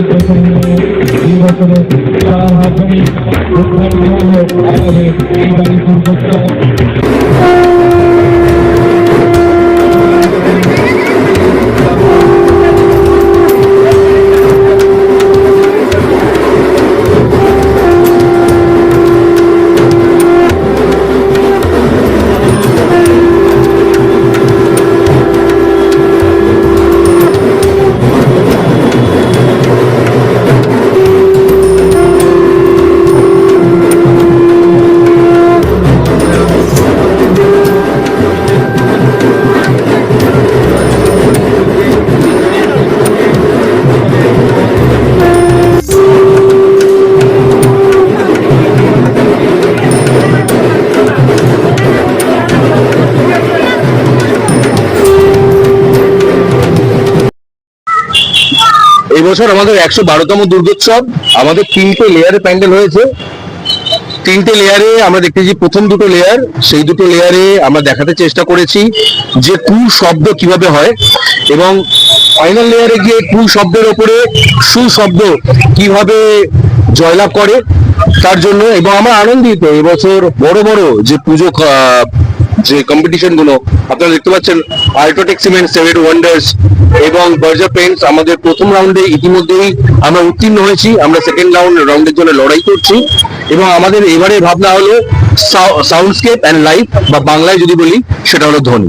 এই বছরে সারা মাধ্যমে উদ্ঘাটন হলো আমাদের এই বাড়ি বছর আমাদের একশো বারোতম দুর্গোৎসব। আমাদের তিনটে লেয়ারে প্যান্ডেল হয়েছে। তিনটে লেয়ারে আমরা দেখতেছি প্রথম দুটো লেয়ার সেই দুটো লেয়ারে আমরা দেখাতে চেষ্টা করেছি যে কু শব্দ কীভাবে হয় এবং ফাইনাল লেয়ারে গিয়ে কু শব্দের ওপরে সুশব্দ কীভাবে জয়লাভ করে। তার জন্য এবং আমরা আনন্দিত এবছর বড় বড় যে পুজো যে কম্পিটিশনগুলো, আপনারা দেখতে পাচ্ছেন আল্ট্রাটেক সিমেন্ট সেভেন ওয়ান্ডার্স এবং বার্জার পেন্টস আমাদের প্রথম রাউন্ডে ইতিমধ্যেই আমরা উত্তীর্ণ হয়েছি। আমরা সেকেন্ড রাউন্ড রাউন্ডের জন্য লড়াই করছি এবং আমাদের এবারে ভাবনা হলো সাউন্ডস্কেপ অ্যান্ড লাইফ বা বাংলায় যদি বলি, সেটা হলো ধ্বনি।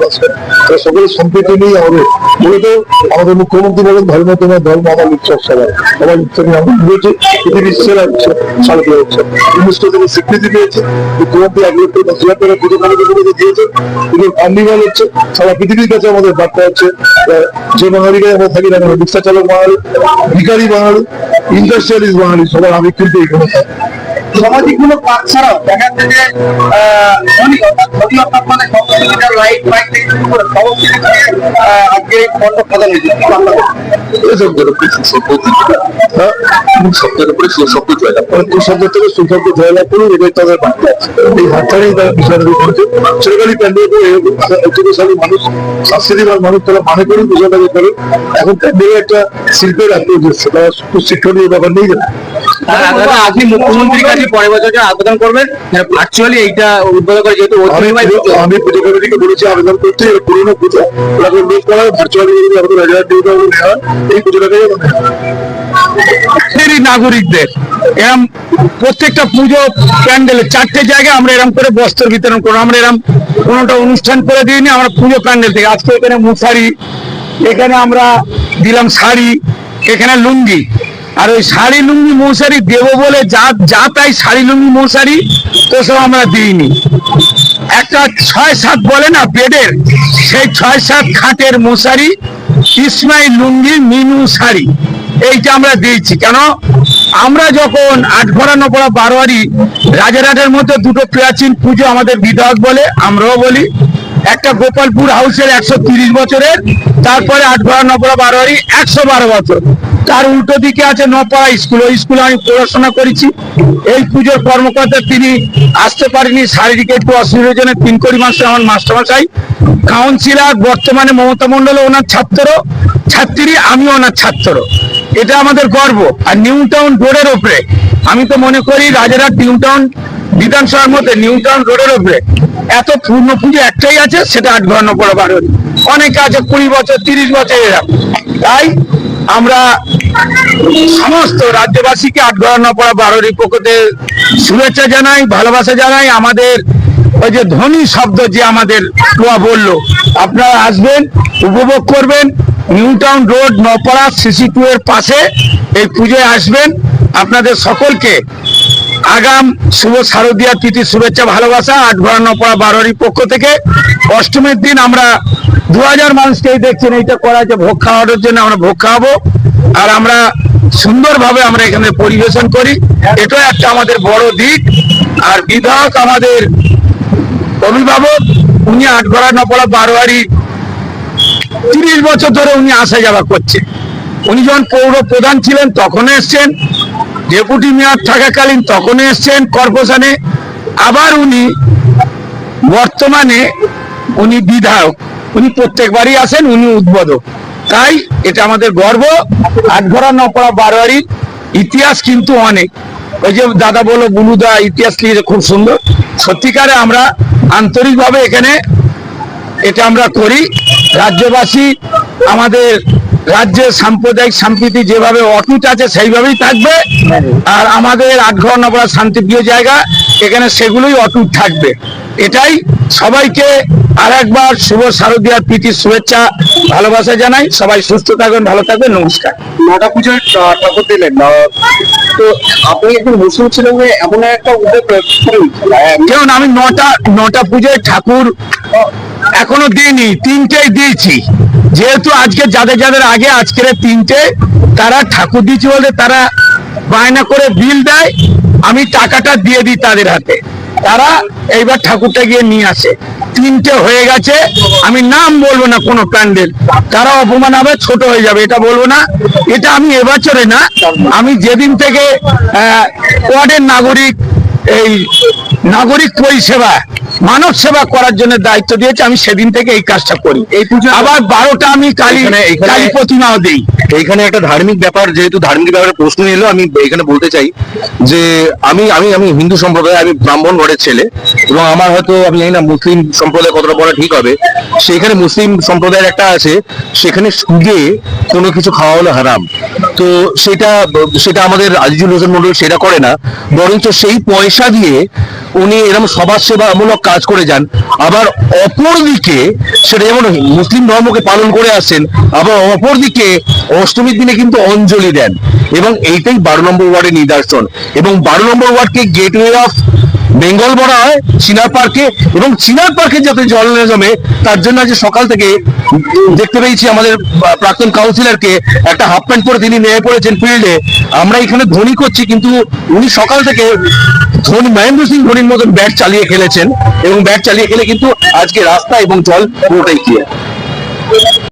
মানুষ তারা নিয়ে আমাদের, মূলত আমাদের মুখ্যমন্ত্রী বলেন, ধর্ম তোমার ধর্ম, আমার উৎসব সবার সবার উৎসব আমরা বুঝেছি পৃথিবীর সেরা উৎসব থেকে স্বীকৃতি পেয়েছে যে বাঙালিকে আমরা না কেন, রিক্সা চালক বাঙালি ভিকারি বাঙালি ইন্ডাস্ট্রিয়ালিস্ট বাঙালি, সবার আবেগ কিন্তু এখানে। সামাজিক মূলক কাজ ছাড়াও দেখা যাচ্ছে যে ধনী অর্থাৎ ধনী অর্থাৎ মানে কম্পিউটার লাইট বাইক থেকে শুরু করে সমস্ত কিছু আজকে মণ্ডপ সাজানো হয়েছে। হ্যাঁ? মানুষ তারা মানে এখন একটা শিল্পের শিক্ষণীয় ব্যাপার নেই দাদা আপনি মুখ্যমন্ত্রীর কাছে পরের বছর আবেদন করবেন। ভার্চুয়ালি এইটা উদ্বোধন করে যেহেতু আমি পুজো- আমি কমিটিকে বলেছি আবেদন করতে পুরোনো পুজো। ওটাকে মিট করা ভার্চুয়ালি আমাদের হাজার টাকা এই পুজোটাকে প্রত্যেকটি নাগরিকদের। এরম প্রত্যেকটা পুজো প্যান্ডেলে চারটে জায়গায় আমরা এরম করে বস্ত্র বিতরণ করব। আমরা এরম কোনোটা অনুষ্ঠান করে দিইনি আমরা পুজো প্যান্ডেল থেকে। আজকে এখানে মশারি এখানে আমরা দিলাম শাড়ি এখানে লুঙ্গি। আর ওই শাড়ি লুঙ্গি মশারি দেবো বলে যা যা তাই শাড়ি লুঙ্গি মশারি, তো সব আমরা দিইনি। একটা ছয় সাত বলে না বেডের, সেই ছয় সাত খাটের মশারি, ইসমাইল লুঙ্গি, মিনু শাড়ি, এইটা আমরা দিয়েছি। কেন? আমরা যখন আটঘরা নপড়া বারোয়ারি রাজারহাটের মতো দুটো প্রাচীন পুজো আমাদের বিধায়ক বলে, আমরাও বলি, একটা গোপালপুর হাউসের একশো বছরের, তারপরে আটঘরা নপড়া বারোয়ারি একশো বারো বছর। তার উল্টো দিকে আছে নপাড়া স্কুল। ওই স্কুলে আমি পড়াশোনা করেছি। এই পুজোর কর্মকর্তা তিনি আসতে পারেনি, শারীরিক একটু অসুবিধার জন্য তিন কোটি মাসে আমার মাস্টারমশাই। কাউন্সিলর, বর্তমানে মমতা মন্ডল ওনার ছাত্র, ছাত্রী আমি ওনার ছাত্র। এটা আমাদের গর্ব। আর নিউ টাউন রোডের ওপরে, আমি তো মনে করি রাজারহাট নিউ টাউন বিধানসভার মধ্যে নিউ টাউন রোডের ওপরে এত পূর্ণ পুজো একটাই আছে, সেটা আট ঘর নপড়া বারো অনেকে আছে কুড়ি বছর, তিরিশ বছর এরকম। তাই আমরা সমস্ত রাজ্যবাসীকে আট ঘর নপড়া বারোর পক্ষতে শুভেচ্ছা জানাই, ভালোবাসা জানাই। আমাদের ওই যে ধ্বনি শব্দ যে আমাদের লোয়া বলল, আপনারা আসবেন, উপভোগ করবেন। নিউ টাউন রোড নপাড়া সিসি টু এর পাশে এই পুজোয় আসবেন। আপনাদের সকলকে আগাম শুভ শারদীয়া তিথি শুভেচ্ছা, ভালোবাসা। আট ঘর নপড়া বারোরই পক্ষ থেকে অষ্টমীর দিন আমরা দু হাজার মানুষকেই দেখছেন, এইটা করা যে ভোগ খাওয়ানোর জন্য আমরা ভোগ খাওয়াবো। আর আমরা সুন্দরভাবে আমরা এখানে পরিবেশন করি। এটাও একটা আমাদের বড় দিক। আর বিধায়ক আমাদের অভিভাবক, উনি আটঘরা নপড়া বারোয়ারি, তিরিশ বছর ধরে উনি আসা যাওয়া করছে। উনি যখন পৌর প্রধান ছিলেন, তখন এসছেন। ডেপুটি মেয়র থাকাকালীন তখন এসছেন কর্পোরেশনে। আবার উনি বর্তমানে উনি বিধায়ক। উনি প্রত্যেকবারই আসেন, উনি উদ্বোধক। তাই এটা আমাদের গর্ব। আটঘরা নপড়া বারোয়ারির ইতিহাস কিন্তু অনেক। ওই যে দাদা বলো বুলুদা ইতিহাস লিখেছে, খুব সুন্দর। সত্যিকারে আমরা আন্তরিকভাবে এখানে এটা আমরা করি। রাজ্যবাসী আমাদের রাজ্যের সাম্প্রদায়িক সম্প্রীতি যেভাবে অটুট আছে, সেইভাবেই থাকবে। আর আমাদের আটঘর নবরা শান্তিপ্রিয় জায়গা, এখানে সেগুলোই অটুট থাকবে। এটাই সবাইকে আর একবার শুভ শারদীয়ার প্রীতি শুভেচ্ছা ভালোবাসা জানাই। সবাই সুস্থ থাকবেন ভালো থাকবেন নমস্কার। নটা পুজোর ঠাকুর দিলেন। আহ, তো আপনি একজন মুসলিম ছিলেন এমন একটা উদ্যোগ আমি নটা নটা পুজোয় ঠাকুর এখনও দিইনি তিনটেই দিয়েছি। যেহেতু আজকে যাদের যাদের আগে আজকের তিনটে তারা ঠাকুর দিয়েছি বলতে তারা বায়না করে বিল দেয়। আমি টাকাটা দিয়ে দিই তাদের হাতে। তারা এইবার ঠাকুরটা গিয়ে নিয়ে আসে। তিনটে হয়ে গেছে। আমি নাম বলব না কোনো প্যান্ডেল। তারা অপমান হবে ছোট হয়ে যাবে এটা বলব না। এটা আমি এবছরে না আমি যেদিন থেকে আহ, ওয়ার্ডের নাগরিক এই নাগরিক পরিষেবা মানব সেবা করার জন্য দায়িত্ব দিয়েছে আমি সেদিন থেকে এই কাজটা করি। আবার বারোটা আমি কালী কালী প্রতিমাও দিই। এইখানে একটা ধার্মিক ব্যাপার, যেহেতু ধার্মিক ব্যাপারে প্রশ্ন এলো, আমি এখানে বলতে চাই যে আমি আমি আমি হিন্দু সম্প্রদায়, আমি ব্রাহ্মণ ঘরের ছেলে। এবং আমার হয়তো, আমি জানি না মুসলিম সম্প্রদায় কতটা বলা ঠিক হবে, সেখানে মুসলিম সম্প্রদায়ের একটা আছে, সেখানে সুদে কোনো কিছু খাওয়া হলো হারাম। তো সেটা সেটা আমাদের আজিজুল হোসেন মন্ডল সেটা করে না, বরঞ্চ সেই পয়সা দিয়ে উনি এরকম সমাজ সেবামূলক কাজ করে যান। আবার অপরদিকে সেটা যেমন মুসলিম ধর্মকে পালন করে আসেন আবার অপরদিকে অষ্টমীর দিনে কিন্তু অঞ্জলি দেন। এবং এইটাই বারো নম্বর ওয়ার্ডের নিদর্শন। এবং বারো নম্বর ওয়ার্ডকে গেটওয়ে অফ বেঙ্গল বলা হয় চিনার পার্কে, এবং চিনার পার্কে যাতে জল না জমে, তার জন্য আজ সকাল থেকে দেখতে পেয়েছি আমাদের প্রাক্তন কাউন্সিলরকে একটা হাফ প্যান্ট পরে তিনি নেমে পড়েছেন ফিল্ডে আমরা এখানে ধ্বনি করছি, কিন্তু উনি সকাল থেকে ধোনি মহেন্দ্র সিং ধোনির মতন ব্যাট চালিয়ে খেলেছেন, এবং ব্যাট চালিয়ে খেলে কিন্তু আজকে রাস্তা এবং জল পুরোটাই ক্লিয়ার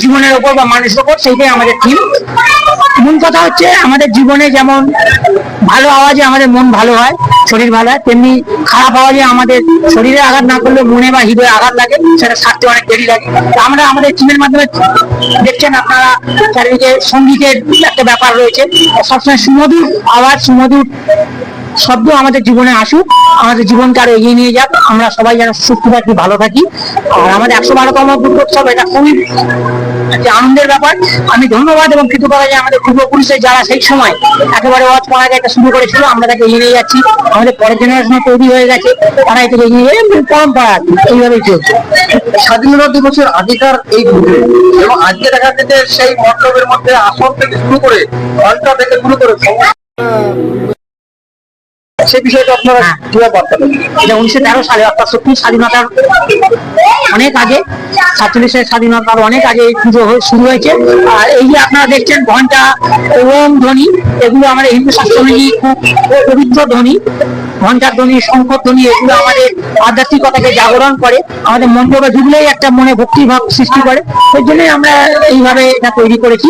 জীবনের উপর বা মানুষের উপর, সেইটাই আমাদের থিম মূল কথা হচ্ছে, আমাদের জীবনে যেমন ভালো আওয়াজে আমাদের মন ভালো হয়, শরীর ভালো হয়, তেমনি খারাপ আওয়াজে আমাদের শরীরে আঘাত না করলে মনে বা হৃদয়ে আঘাত লাগে, সেটা সারতে অনেক দেরি লাগে। আমরা আমাদের টিমের মাধ্যমে দেখছেন আপনারা চারিদিকে সঙ্গীতের একটা ব্যাপার রয়েছে। সবসময় সুমধুর আওয়াজ, সুমধুর শব্দ আমাদের জীবনে আসুক আমাদের জীবনকে আরও এগিয়ে নিয়ে যাক আমরা সবাই যেন সুস্থ থাকি ভালো থাকি। আর আমাদের একশো বারোতম দুর্গোৎসব এটা খুবই একটি আনন্দের ব্যাপার। আমি ধন্যবাদ এবং কৃতজ্ঞতা যে আমাদের পূর্বপুরুষের যারা সেই সময় একেবারে ওয়াজ পড়া এটা শুরু করেছিল আমরা তাকে এগিয়ে নিয়ে যাচ্ছি। আমাদের পরের জেনারেশনে তৈরি হয়ে গেছে তারা এটাকে এগিয়ে নিয়ে যাবে। পরম্পরা এইভাবেই চলছে। স্বাধীনতা দিবসের আগেকার এই পুজো এবং আজকে দেখা যাচ্ছে সেই মণ্ডপের মধ্যে আসন থেকে শুরু করে ঘণ্টা থেকে শুরু করে সমস্ত- সেই বিষয়টা আপনারা কীভাবে বার্তা দেবেন? এটা উনিশশো তেরো সালে অর্থাৎ সত্যি স্বাধীনতার অনেক আগে সাতচল্লিশের স্বাধীনতার অনেক আগে এই পুজো শুরু হয়েছে। আর এই যে আপনারা দেখছেন ঘণ্টা এবং ধ্বনি এগুলো আমাদের হিন্দু শাস্ত্র খুব পবিত্র ধ্বনি। ঘণ্টার ধ্বনি শঙ্কর ধ্বনি এগুলো আমাদের আধ্যাত্মিকতাকে জাগরণ করে আমাদের মণ্ডপে ঢুকলেই একটা মনে ভক্তিভাব সৃষ্টি করে। ওই জন্যই আমরা এইভাবে এটা তৈরি করেছি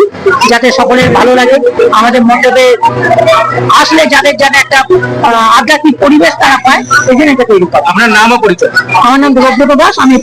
যাতে সকলের ভালো লাগে আমাদের মণ্ডপে আসলে যাদের যাতে একটা আধ্যাত্মিক পরিবেশ তারা পায় এই জন্য এটা তৈরি করে। আপনার নাম ও পরিচয়। আমার নাম দেবব্রত দাস আমি